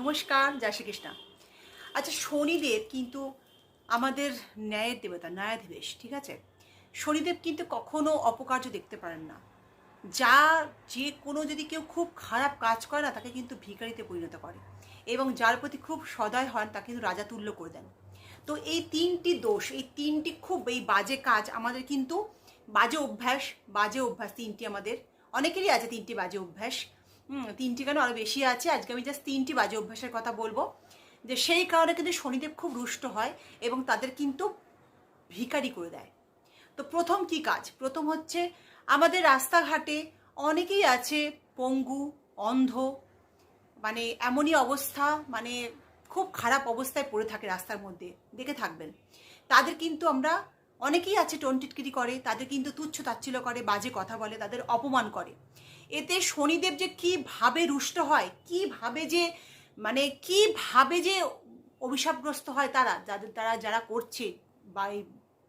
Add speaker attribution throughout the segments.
Speaker 1: নমস্কার, জয় শ্রীকৃষ্ণ। আচ্ছা শনিদেব কিন্তু আমাদের ন্যায়ের দেবতা ন্যায়াধীবেশ ঠিক আছে? শনিদেব কিন্তু কখনো অপকার্য দেখতে পারেন না। যা যে কোনো যদি কেউ খুব খারাপ কাজ করে না, তাকে কিন্তু ভিখারিতে পরিণত করে এবং যার প্রতি খুব সদয় হন, তাকে কিন্তু রাজা তুল্য করে দেন। তো এই তিনটি দোষ, এই তিনটি খুব, এই বাজে কাজ আমাদের কিন্তু বাজে অভ্যাস বাজে অভ্যাস তিনটি আমাদের, অনেকেরই আছে তিনটি বাজে অভ্যাস। হুম, তিনটি কেন আরও বেশি আছে। আজকে আমি জাস্ট তিনটি বাজে অভ্যাসের কথা বলব। যে সেই কারণে কিন্তু শনিদেব খুব রুষ্ট হয় এবং তাদের কিন্তু ভিখারি করে দেয়। তো প্রথম কি কাজ? প্রথম হচ্ছে আমাদের রাস্তাঘাটে অনেকেই আছে পঙ্গু, অন্ধ মানে এমনই অবস্থা মানে খুব খারাপ অবস্থায় পড়ে থাকে রাস্তার মধ্যে। দেখে থাকবেন। তাদের কিন্তু আমরা অনেকেই আছে টন্টিটকিরি করে, তাদের কিন্তু তুচ্ছ তাচ্ছিল্য করে, বাজে কথা বলে, তাদের অপমান করে। এতে শনিদেব যে কীভাবে রুষ্ট হয়, কীভাবে যে মানে কীভাবে যে অভিশাপগ্রস্ত হয় তারা, যাদের তারা যারা করছে বা এই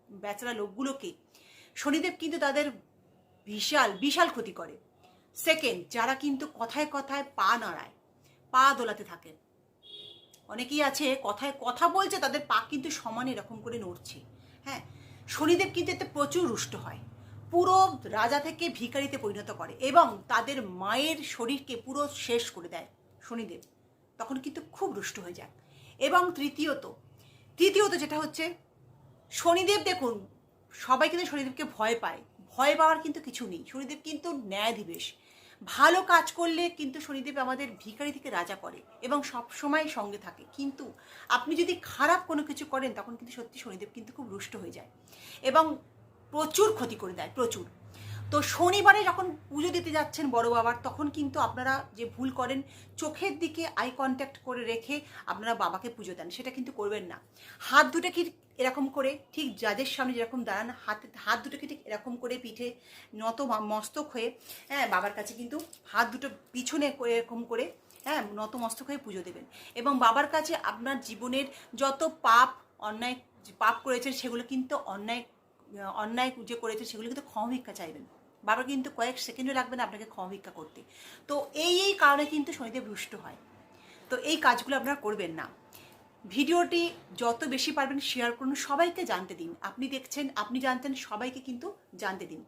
Speaker 1: বেচারা লোকগুলোকে, শনিদেব কিন্তু তাদের বিশাল বিশাল ক্ষতি করে। সেকেন্ড যারা কিন্তু কথায় কথায় পা নাড়ায়, পা দোলাতে থাকে। অনেকেই আছে কথায় কথা বলছে, তাদের পা কিন্তু সমান এরকম করে নড়ছে। হ্যাঁ শনিদেব কিন্তু এতে প্রচুর রুষ্ট হয়। পুরো রাজা থেকে ভিখারিতে পরিণত করে এবং তাদের মায়ের শরীরকে পুরো শেষ করে দেয় শনিদেব। তখন কিন্তু খুব রুষ্ট হয়ে যায়। এবং তৃতীয়ত তৃতীয়ত যেটা হচ্ছে, শনিদেব দেখুন, সবাই কিন্তু শনিদেবকে ভয় পায়। ভয় পাওয়ার কিন্তু কিছু নেই। শনিদেব কিন্তু ন্যায়াধীবেশ। ভালো কাজ করলে কিন্তু শনিদেব আমাদের ভিখারি থেকে রাজা করে এবং সব সময় সঙ্গে থাকে। কিন্তু আপনি যদি খারাপ কোনো কিছু করেন, তখন কিন্তু সত্যি শনিদেব কিন্তু খুব রুষ্ট হয়ে যায়। এবং প্রচুর ক্ষতি করে দেয়, প্রচুর। তো শনিবারে যখন পুজো দিতে যাচ্ছেন বড় বাবার, তখন কিন্তু আপনারা যে ভুল করেন, চোখের দিকে আই কন্ট্যাক্ট করে রেখে আপনারা বাবাকে পুজো দেন। সেটা কিন্তু করবেন না। হাত দুটোকে এরকম করে, ঠিক যাদের সামনে যেরকম দাঁড়ান, হাতে, হাত দুটোকে ঠিক এরকম করে পিঠে নত মস্তক হয়ে হ্যাঁ বাবার কাছে কিন্তু হাত দুটো পিছনে এরকম করে হ্যাঁ নত মস্তক হয়ে পুজো দেবেন। এবং বাবার কাছে আপনার জীবনের যত পাপ, অন্যায় পাপ করেছেন, সেগুলো কিন্তু অন্যায় অন্যায় যে করেছে সেগুলো কিন্তু ক্ষমা ভিক্ষা চাইবেন। বাবা কিন্তু কয়েক সেকেন্ডও লাগবে না আপনাকে ক্ষমা ভিক্ষা করতে। তো এই এই কারণে কিন্তু শনিদেব রুষ্ট হয়। তো এই কাজগুলো আপনারা করবেন না। ভিডিওটি যত বেশি পারবেন শেয়ার করুন, সবাইকে জানতে দিন। আপনি দেখছেন, আপনি জানতেন, সবাইকে কিন্তু জানতে দিন।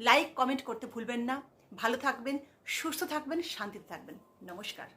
Speaker 1: লাইক কমেন্ট করতে ভুলবেন না। ভালো থাকবেন, সুস্থ থাকবেন, শান্তিতে থাকবেন। নমস্কার।